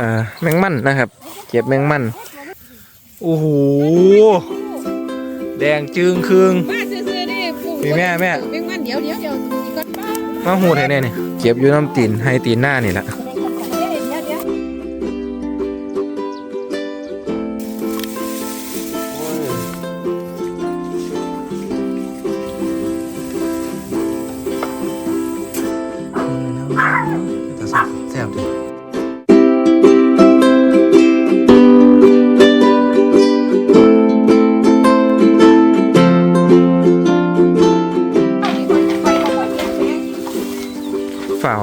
อ่าแมงมันนะครับ เก็บแมงมันโอ้โหแดงจึงคืงมาซื้อๆดิปลูกมีแม่แม่แมงมันเดี๋ยวเดี๋ยวเดี๋ยวอีกก่อนป้ามาหูดให้แน่นี่เก็บอยู่น้ำตีนให้ตีนหน้านี่แหละ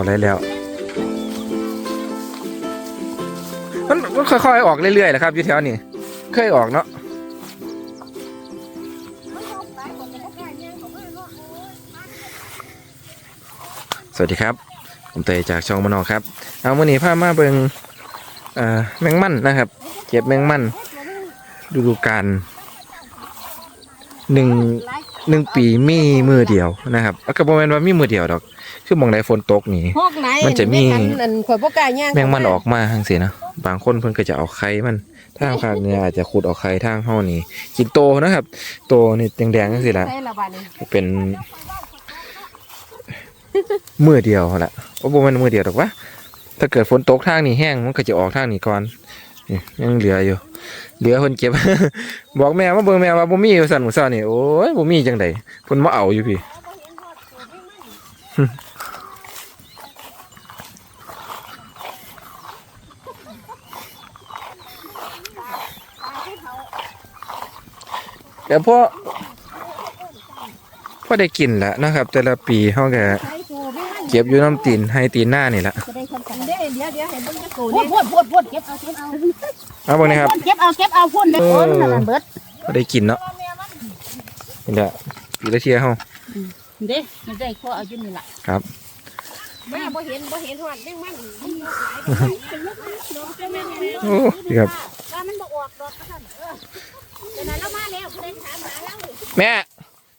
อะไรแล้ว มันมันค่อยๆออกเรื่อยๆแหละครับอยู่แถวนี้เคยออกเนาะสวัสดีครับ ผมเตยจากช่องมานอครับ เอามื่อนี้พามาเบิงแมงมันนะครับ เก็บแมงมันฤดูกาลหนึ่ง หนึ่งปีมีมือเดียวนะครับแล้วก็บ่แม่นว่ามีมือเดียวดอก คือหมองใดฝนตกนี่ พวกไหนมันจะมีนั่นข่อยบ่กล้าย่างแมงมันออกมาทางสินะบางคนเพิ่นก็จะเอาไข่มันทางภาคเหนืออาจจะขุดเอาไข่ทางเฮานี่กินโตนะครับ โตนี่แดงๆจังซี่ล่ะใช่ละบาดนี้เป็นมือเดียวแหละโอ้โหมันมือเดียวหรอกวะถ้าเกิดฝนตกทางนี้แห้งมันก็จะออกทางนี้ก่อนนี่ยังเหลืออยู่ เหลือคนเก็บ บอกแม่ว่าเบิ่งแม่ว่าบ่มีอยู่สั่นหมูซ่านี่โอ้ยบ่มีจังไดเพิ่นมาเอาอยู่พี่แต่พอพอได้กินแหล้วนะครับ แต่ละปีเฮาก็เก็บอยู่น้ำตีนให้ตีนหน้านี่แหละเดี๋ยวเดี๋ยวเดี๋ยวเห็นเบิ่งจะโกพูนี่ดพูดพูดพูดเก็บเอาเก็บเอา เอาเบิ่งนะครับ เก็บเอาเก็บเอาพุ่นเด็กคนนั่นนะเบิดพอได้กินเนาะนี่แหละปีละเที่ยเฮาเด้มันได้ข้อเอาอยู่นี่ล่ะครับแม่บ่เห็นบ่เห็นฮอดแมงมันโอ้ดีครับ ว่ามันบ่ออกดอกกระสันเออเดี๋ยวนั้นเรามาแล้วเขาได้ถามหาแล้วแม่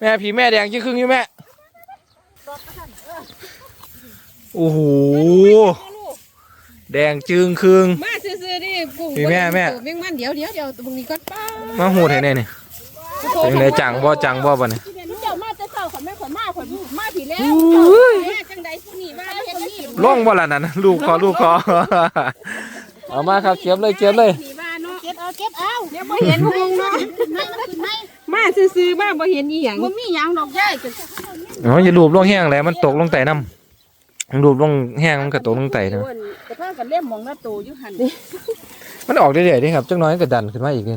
แม่ผีแม่แดงยี่ครึ่งอยู่แม่ ดอกกระสันเออโอ้โห แดงจึงครึ่งมาซื้อๆดิปลูกมีแม่แม่แมงมันเดี๋ยวเดี๋ยวเดี๋ยวตรงนี้ก่อนป้ามาหูดให้แน่นี่เป็นไงจังบ่จังบ่บ่เนี่ยเจ้ามาจะเศร้าขอนแม่ขอนมาขอนมาผีแล้วแม่จังใดผู้นี้มาเฮ็ดนี่ล่องบ่ล่ะนั่นลูกคอลูกคอเอามาครับเก็บเลยเก็บเลยสีมาเนาะเก็บเอาเก็บเอาเดี๋ยวบ่เห็นหงเนาะไม่มันกินไหมมาซื้อๆมาบ่เห็นอีหยังมันมีหยังดอกย่ายจะอ๋ออย่าลูบลงแห้งแล้วมันตกลงใต้น้ำ ลูบลงแห้งมันก็ตกลงใต้นะกระทั่งกันเล่มมองหน้าโตอยู่หันมันออกเรื่อยๆนี่ครับจังน้อยก็ดันขึ้นมาอีกนี่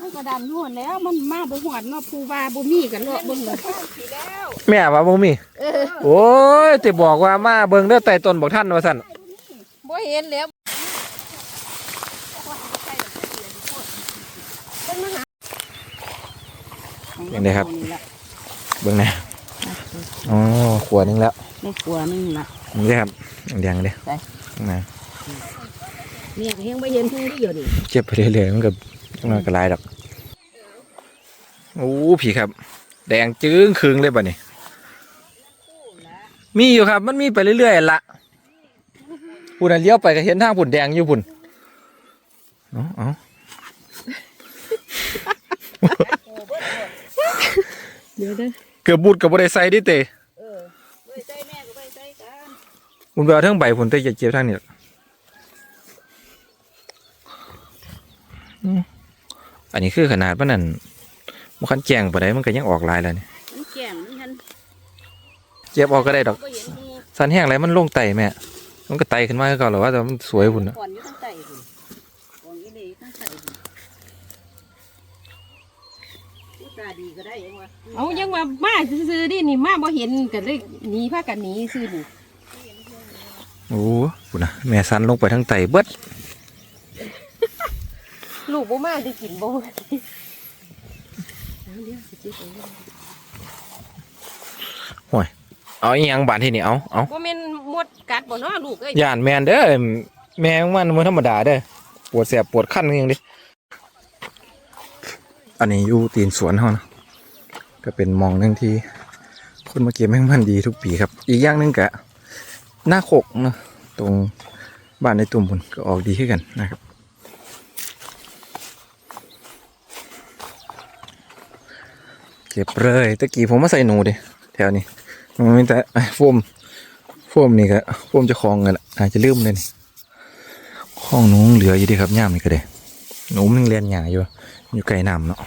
มันกระดานนวดแล้วมันมาบ่หอดเนาะผู้ว่าบ่มีกันเลาะเบิ่งเลยแม่ว่าบ่มีโอ้ยแต่บอกว่ามาเบิ่งเด้อใต้ต้นบอกท่านว่าซั่นบ่เห็นแล้วยังไงครับ เบิ่งแน่อ๋อขวดนึงแล้วในครัวนึงล่ะ นี่ครับแดงๆเด้ไปนะเนี่ยเฮงบ่เห็นทุ่งเดียวนี่เก็บไปเรื่อยๆมันก็มันก็หลายดอกโอ้ผีครับ แดงจึ้งครึงเลยบัดนี้มีอยู่ครับ มันมีไปเรื่อยๆละปุ่นอันเลี้ยวไปก็เห็นทางปุ่นแดงอยู่ปุ่นเอาเอาเดี๋ยวเด้อเกือบบูดกับบริไซดิเตเออไว้ใส่แม่ก็ไว้ใส่กัน ปุ่นไปเอาทั้งใบปุ่นเตจะเจ็บทางนี้ล่ะอืมอันนี้คือขนาดมันนั่นมันคันแจงไปได้มันก็ยังออกลายแล้วนี่มันแก่งมันหันเจ็บออกก็ได้ดอกบ่เห็นมีสันแห้งแล้วมันลงไตแม่ มันก็ไตขึ้นมาคือเก่อนหรอว่าแต่มันสวยพุ่นนะก่อนอยู่ข้างใต้พุ่นก่อนอีนี่ข้างใต้พุ่นผู้ตาดีก็ได้ยังวะเอายังว่ามาซื้อๆดินี่มาบ่เห็นก็เลยหนีพากันหนีซื้อนี่ โอ้พุ่นนะแม่สันลงไปทั้งไตเบิดลูกบ่มาได้กินบ่เอาอีหยังบานที่นี่เอาเอาบ่แม่นมดกัดบ่เนาะลูกเอ้ยย่านแมนเด้อแม่งมันมันธรรมดาเด้อปวดแสบปวดคันอยังดิอันนี้อยู่ตีนสวนเขานะก็เป็นหมองหนึงที่คนมาเก็บแมงมันดีทุกปีครับ อีกอย่างหนึงกะ หน้าโขกนะตรงบ้านในตุ่มพุ่นก็ออกดีขึ้นกันนะครับเก็บเลยตะกี้ผมมาใส่หนูดิแถวนี้มันมีแต่ไอ้โฟมโฟมนี่ก็โฟมจะคลองกันละอาจจะลืมเลยนี่ข้องหนูเหลืออยู่ดีครับย่ามนี่ก็ได้หนูมันเรียนหยาอยู่อยู่ไกลน้ำเนาะ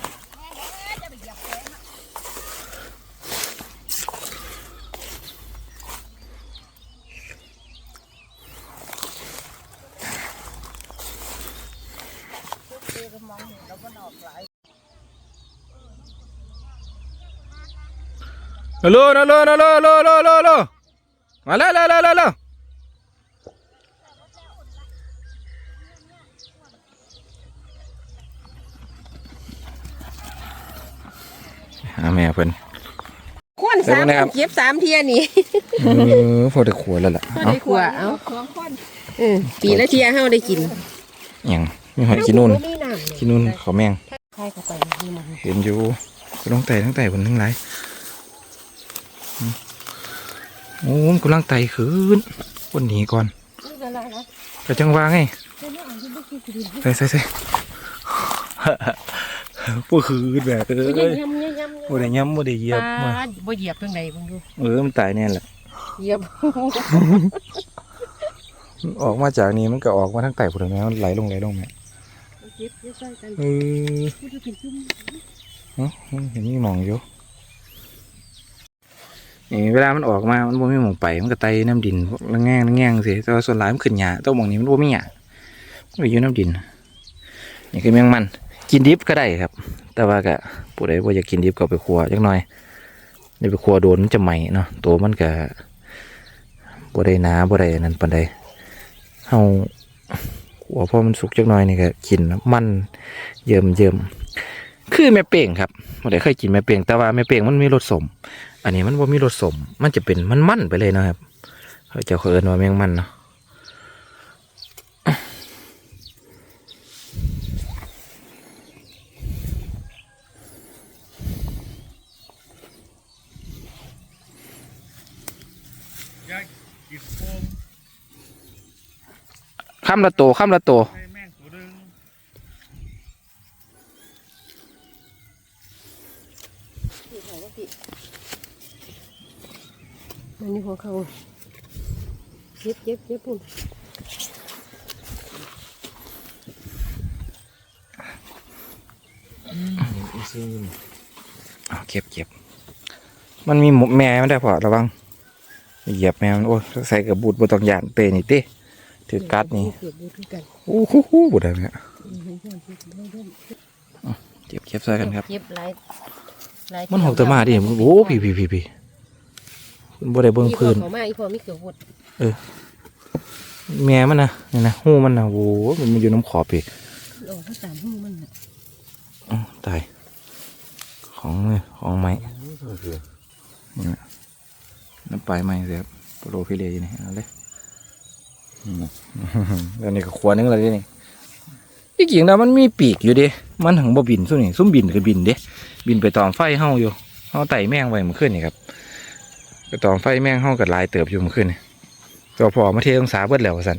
ฮัลโหลฮัลโหลฮัลโหลฮัลโหลฮัลโหลฮัลโหลมาแล้วแล้วแล้วแล้วหาแม่เพิ่นควนเดี๋ยวสามนะครับเก็บสามเทียนี่เออพอได้ขวดแล้วล่ะก็เอ้าได้ขัวเอาสองคนเออปีละเทียเฮาได้กินหยังมีหอยกินนู่นมีน้ำกินนู่นเขาวแมงใครเข้าไปนี่มันเห็นอยู่กำลังไต่ทั้งไต่บนทั้งหลายอืม โอ้มนกำลังไต่ขึ้นคนหนีก่อนนี่ละละละก็จังว่าไงเดี๋ยวนี้อ่านที่บ่คิดสิดีใส่ใส่ใส่พวกคือแบบเอ้เอ้ยยยำยำบ่ได้ย้ำบ่ได้เหยียบปมาลาบ่เหยียบเพิ่งใดเบิ่งดูเออมันตายแน่แหละเหยียบมันออกมาจากนี้มันก็ออกมาทั้งไต่ผุดแม่มันไหลลงไหลลงแม่เก็บเก็บใส่กันเออพูดจะกินจุ่มเอ้ามันเห็นมีหมองอยู่ นี่เวลามันออกมา มันบ่มีหมองไป มันก็ไต่น้ำดินละแง่งละแง่งสิแต่ว่าส่วนหลายมันขึ้นหญ้าตัวหมองนี้มันบ่มีหญ้ามันอยู่น้ำดิน นี่คือแมงมัน กินดิบก็ได้ครับ แต่ว่าก็ผู้ใดบ่อยากกินดิบก็ไปคั่วจักหน่อยเดี๋ยวไปคั่วโดนมันจะไหม้เนาะ ตัวมันก็บ่ได้หนาบ่ได้นนั้นปานใดเฮาคั่วพอมันสุกจักหน่อยนี่ก็กินมันเยิ่มเยิ่มคือแม่เป้งครับบ่ได้เคยกินแม่เป้งแต่ว่าแม่เป้งมันมีรสสม อันนี้มันบ่มีรสสม มันจะเป็นมันๆไปเลยนะครับเขาจะเอิ้นว่าแมงมันเนาะอยามละโตคำละโต ให้แม่งตัวหนึง มันนี่หัวเขาเย็บเย็บเย็บปุ่นเอาเก็บเก็บมันมีหมแม่ไม่ได้พอระวังเหยียบแมวมันโอ้ยใส่กับบูดบนตองยานเตะนี่เต้ถือกัดนี่เก็บดูด้วยกันโอ้โหหูบุได้ไหมเนี่ยเก็บเก็บใส่กันครับเย็บหลายหลายมันหกตะมาดิมันโอ้พี่พี่พี่พี่มัน บ่ได้เบิ่งพื้นเขามาอีพอมีเกี่ยวหดแม่มันนะนี่นะหูมันนะโอ้โหมันมาอยู่น้ำขอบพี่โอ้เขาตามหูมันน่ะอ้าวตายของเลยของไม้นี่นะน้ำปลายไม้เสียครับโปรฟิเลอยู่นี่เอาเลยแล้วนี่ก็ขวานึงเลยเด้นี่ที่จริงแล้วมันมีปีกอยู่เดิมันถึงบ่บินซุ่มนี่ซุ่มบินคือบินเด้บินไปตอมไฟเฮาอยู่เฮาไต่แมงไว้เมื่อคืนนี่ครับ ไปตอมไฟแมงเฮากับลายเติบอยู่เมื่อคืนนี่ตัวพอมาเทองสาเบิดแล้วว่าสั่น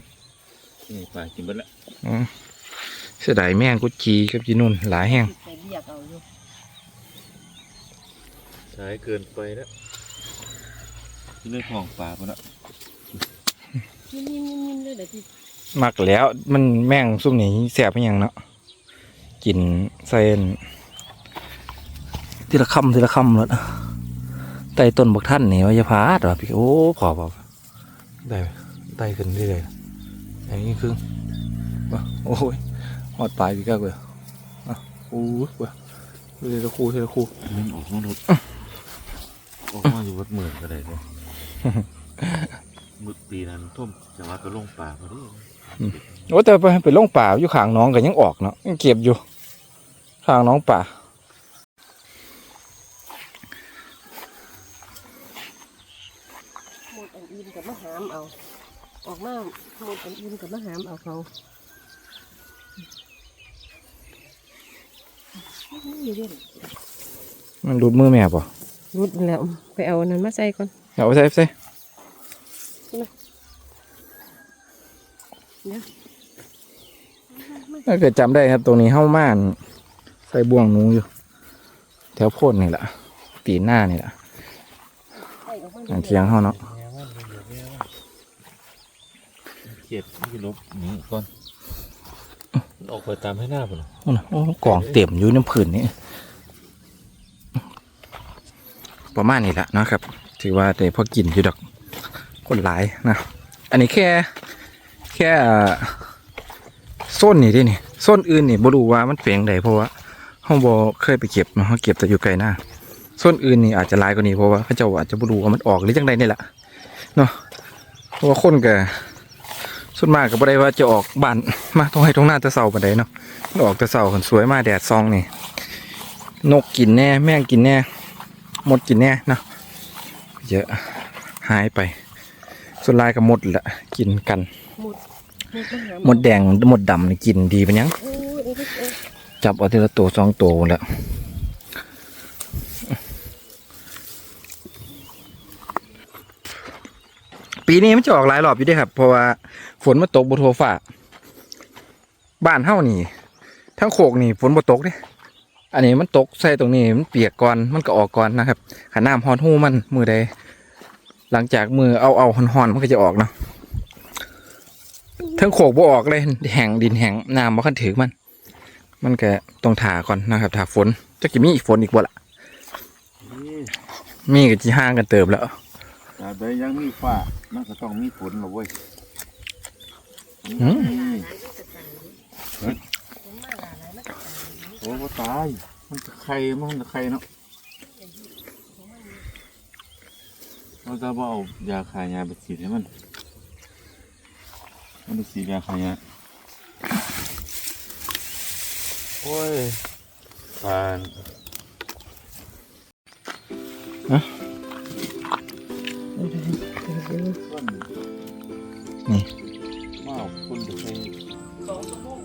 นี่ปลากินไปละอือเสียดายแมงกุดจีกับจีนุ่นหลายแห้งใส่เบียกเอาอยู่ใช้เกินไปแล้วที่เรื่องของปลาไปละยิ้มยิ้มยิ้มยิ้มเลยเดี๋ยวที่มักแล้วมันแมงซุ่มนี่แสบเป็นหยังเนาะกินเส้นทีละคำทีละคำแล้ว ไต่ต้นบักท่านนี่ว่าจะพาดเหรอพี่โอ้พอพอได้ไต่ขึ้นเรื่อยๆอย่างนี้ครึ่งว่ะโอ้ยหอดปลายพี่กักเลยอะโอ้ยว่ะทีละคู่ทีละคู่มันออกมาหมดออกมาอยู่วัดเหมือนก็ได้เลยมึกปีนั้นท่วมจังหวัดก็ลงป่าพอดีโอ้แต่ไปไปลงป่าอยู่ข้างหน้องก็ยังออกเนาะยังเก็บอยู่ข้างหน้องป่า หมดอันอื่นกับมะหามเอา ออกมาหมดอันอื่นกับมะหามเอาเขานี่เด้อมันรูดมือแม่ป่ะรุดแล้ว ไปเอาอันนั้นมาใส่ก่อน เอาไปใส่ไปใส่ถ้าเกิดจำได้ครับตรงนี้เฮ้าม่าน ใส่บ่วงหนูอยู่ แถวโพดนี่แหละตีนหน้านี่แหละอย่างเทียงเฮาเนาะ เขียดที่ลบหนี้ก่อนมันออกไปตามให้หน้าพุ่นน่ะโอ้โหโอ้กล่องเต็มอยู่น้ำผืนนี่ประมาณนี้แหละเนาะครับ ถือว่าได้พอกินอยู่ดอกคนหลายนะ อันนี้แค่แค่อ่าโซนนี่เดินี่โซนอื่นนี่บ่รู้ว่ามันเปลงใดเพราะว่าเฮาบ่เคยไปเก็บเนาะเฮาเก็บแต่อยู่ไกลหน้าโซนอื่นนี่อาจจะหลายกว่านี้เพราะว่าเขาเจ้าอาจจะบ่รู้ว่ามันออกหรือจังใดนี่แหละเนาะเพราะว่าคนก็ ส่วนมากก็บ่ได้ว่าจะออกบ้านมาตรงให้ตรงหน้าแต่เช้าปานใดเนาะมันออกแต่เช้าคนสวยมาแดดซองนี่นกกินแน่แม่งกินแน่มดกินแน่เนาะเยอะหายไป ส่วนลายกับมดแหละกินกันหมดหมดมาหาหมดแดงหมดดำนี่กินดีเป็นยังโอ้ยเอ้ยเอ้ยจับเอาทีละตัวสองตัวแล้ว ปีนี้มันจะออกหลายรอบอยู่เด้วยครับ เพราะว่าฝนมาตกบนทั่วฟ้าบ้านเฮ้านี่ ทั้งโขกนี่ฝนมาตกเด้อันนี้มันตกใส่ตรงนี้มันเปียกก่อนมันก็ออกก่อนนะครับขันน้ำฮอนหูมันมือใดหลังจากมือเอาเอาหอนๆมันก็จะออกเนาะทั้งโขกบ่ออกเลยแห้งดินแห้งน้ำบ่คันถือมัน มันก็ต้องถาก่อนนะครับถาฝนจะกี่มีอีกฝนอีกบ่ละมีก็จีห่างกันเติบแล้ว ตราบใดยังมีฟ้ามันก็ต้องมีฝนหรอเว้ยอืมโอ้ก็ตาย มันจะไข่มันจะไข่เนาะเราจะบ่เอายาคายาไปฉีดให้มันมันไปฉีดยาคายาโอ้ยปาน Oh,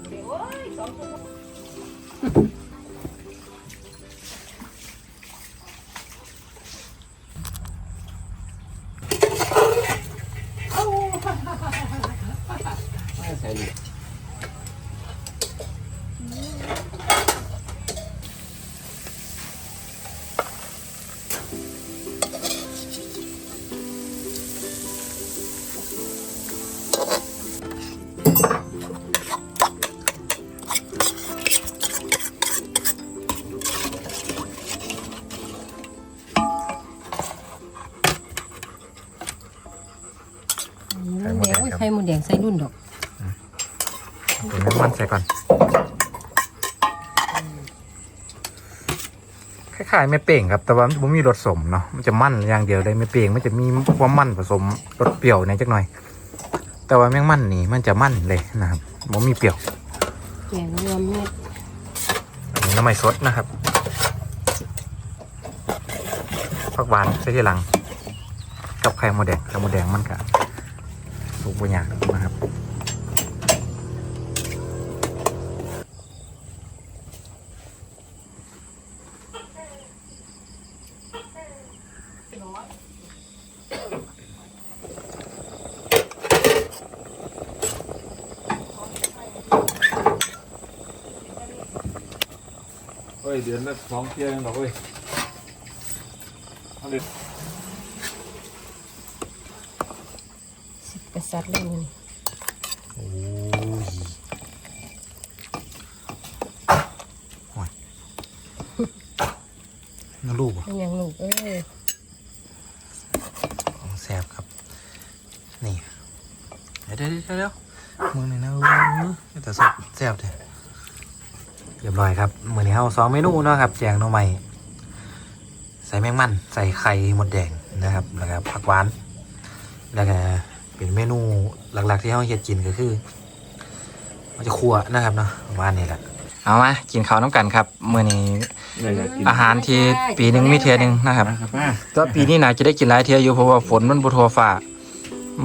ข่มดแดงครับโอ้ยไข่มดแดงใส่รุ่นดอกเดี๋ยวน้ำมันใส่ก่อนคล้ายๆไม่เป่งครับ แต่ว่ามันบ่มีรสสมเนาะ มันจะมันอย่างเดียวเลยไม่เป่งมันจะมีความมันผสมรสเปรี้ยวในจักหน่อย แต่ว่าแมงมันนี่มันจะมันเลยนะครับบ่มีเปรี้ยวแกงรวมเม็ดอันนี้น้ำมันสดนะครับผักหวานใส่ที่หลัง กับไข่มดแดงไข่มดแดงมันก็ สุกบางอย่างนะครับเฮ้ยเดือนละสองเที่ยงหรอกเว้ยเอาเลย สิบกษัตริย์เลยมันโอ้ยน่าลูกอะเป็นหยังลูกเอ้ยของแซบครับ นี่ เดี๋ยวเดี๋ยวเดี๋ยวเดี๋ยวมือหน่อยนะเออแต่แซบแซบเลยเรียบร้อยครับมือนี้เฮาสองเมนูเนาะครับ แจงหน่อไม้ใส่แมงมัน ใส่ไข่มดแดงนะครับ แล้วก็ผักหวาน แล้วก็ เป็นเมนูหลักๆที่เฮาเฮ็ดกินก็คือมันจะคั่วนะครับเนาะประมาณนี้แหละเอามากินข้าวน้ำกันครับมื้อนี้อยากกินอาหารที่ปีหนึ่งมีเทียหนึ่งนะครับ นะครับป้าก็ปีนี้น่าจะได้กินหลายเทียอยู่เพราะว่าฝนมันบ่ทั่วฟ้า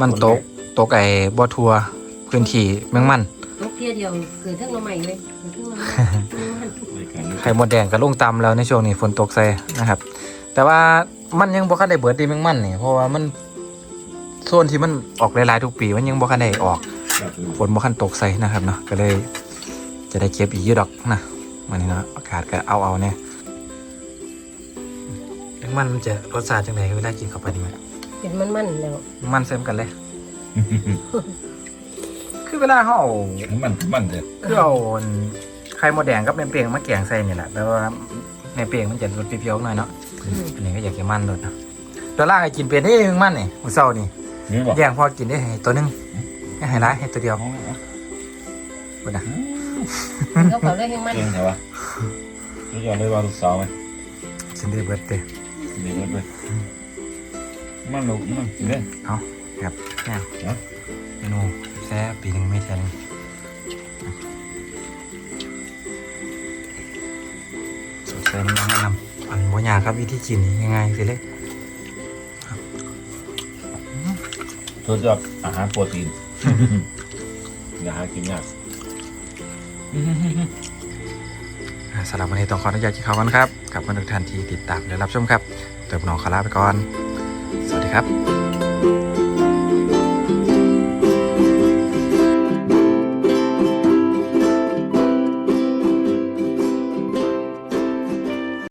มันตกตกไอ้บ่ทั่วพื้นที่แมงมัน นกเพียเดียวเกิดทั้งละใหม่เลยเกิดทั้งละใหม่รายการนี้ไข่มดแดงก็ลงตำแล้วในช่วงนี้ฝนตกใส่นะครับ แต่ว่ามันยังบ่คันได้เบิดดีแมงมันนี่เพราะว่ามัน โซนที่มันออกหลายๆทุกปีมันยังบ่คันได้ออกฝนบ่คันตกใส่นะครับเนาะก็เลยจะได้เก็บอีกเยอะดอกนะวันนี้เนาะอากาศก็เอาเอาเนี่ยมันมันจะรสชาติจังไดเวลากินเข้าไปนี่มันเป็นมันๆแล้ว มันเซ็มกันเลย คือเวลาเขาเอามันมันเลยคือเอาไข่มดแดงกับในเปลียงมาแกงใส่นี่แหละแต่ว่าในเปลียงมันจะรสเปรี้ยวๆหน่อยเนาะอันนี้ก็อยากกินมันรสเนาะดอลลาร์ก็กินเป็นนี่มึงมันนี่มื้อเช้านี่ นี่บอกแย่งพอกินได้ให้ตัวหนึงให้ร้ายให้ตัวเดียวเอาบ่นะเขาเขาเลยแห้งมันเก่งใช่ปะรู้ยอดได้ว่าลูกสาวไหมฉันได้เบิดเด้ดีมากเลยมันลูกมันกินเลยเอาครับแน่เนาะเมนูแซ่บปีหนึงไม่เท่านึงสดใสน้ำน้ำอันบ่ยากครับวิธีกินนี่ง่ายๆสิเลย ทดยอดอาหารโปรตีนอย่าหากินยากอ่าสำหรับวันนี้ต้องขออนุญาตกินข้าวกันครับขอบคุณทุกท่านที่ติดตามและรับชมครับ เติมน้องขอลาไปก่อน สวัสดีครับ